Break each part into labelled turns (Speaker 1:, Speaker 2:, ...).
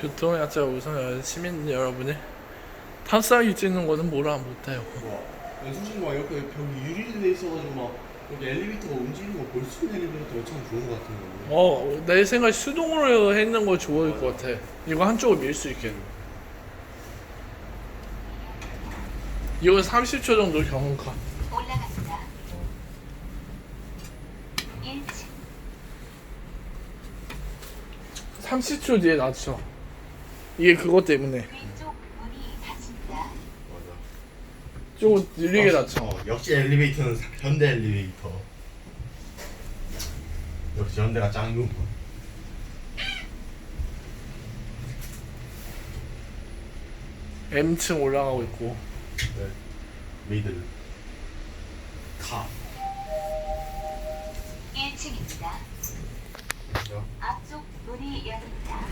Speaker 1: 교통약자 우선 시민 여러분이 탑승하기 찍는 거는 뭐라 못해요.
Speaker 2: 와 솔직히 막 이렇게 벽이 유리로 돼 있어가지고 막 여기 엘리베이터가 움직이는 거 볼 수 있는 엘리베이터 참 좋은 것 같은 거
Speaker 1: 어, 내 생각에 수동으로 했는 거 좋을 것 같아. 이거 한쪽을 밀수 있게. 이거 30초 정도 경험가.
Speaker 3: 올라갑니다. 1층
Speaker 1: 30초 뒤에 낮춰. 이게 그것 때문에
Speaker 3: 문이 닫힙니다.
Speaker 1: 조금 느리게 낮춰.
Speaker 2: 어, 역시 엘리베이터는 현대 엘리베이터 역시 현대가 짱구
Speaker 1: M층 올라가고 있고.
Speaker 2: 네. 미들 탑
Speaker 3: 1층입니다.
Speaker 2: 그렇죠?
Speaker 3: 앞쪽 문이 열립니다.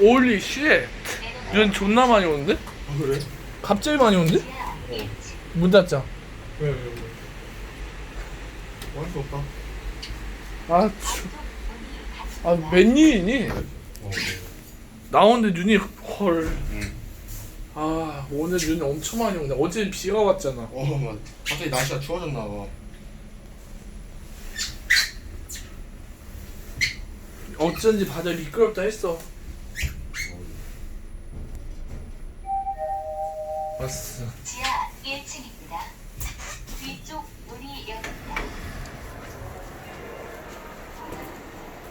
Speaker 1: 오, 올리 쉣. 눈 존나 많이 오는데?
Speaker 2: 아 그래?
Speaker 1: 갑자기 많이 오는데?
Speaker 3: 지하 1층
Speaker 1: 문 닫자.
Speaker 2: 왜 왜 왜? 뭐 할 수 없다
Speaker 1: 아,
Speaker 3: 앞쪽 문이
Speaker 1: 아,
Speaker 3: 닫힙니다.
Speaker 1: 웬일이니?
Speaker 2: 어,
Speaker 1: 나오는데 눈이 헐.
Speaker 2: 응.
Speaker 1: 아, 오늘 눈이 엄청 많이 오네. 어제 비가 왔잖아.
Speaker 2: 어, 맞. 갑자기 날씨가 추워졌나 봐.
Speaker 1: 어쩐지 바다 미끄럽다 했어. 왔어.
Speaker 3: 지하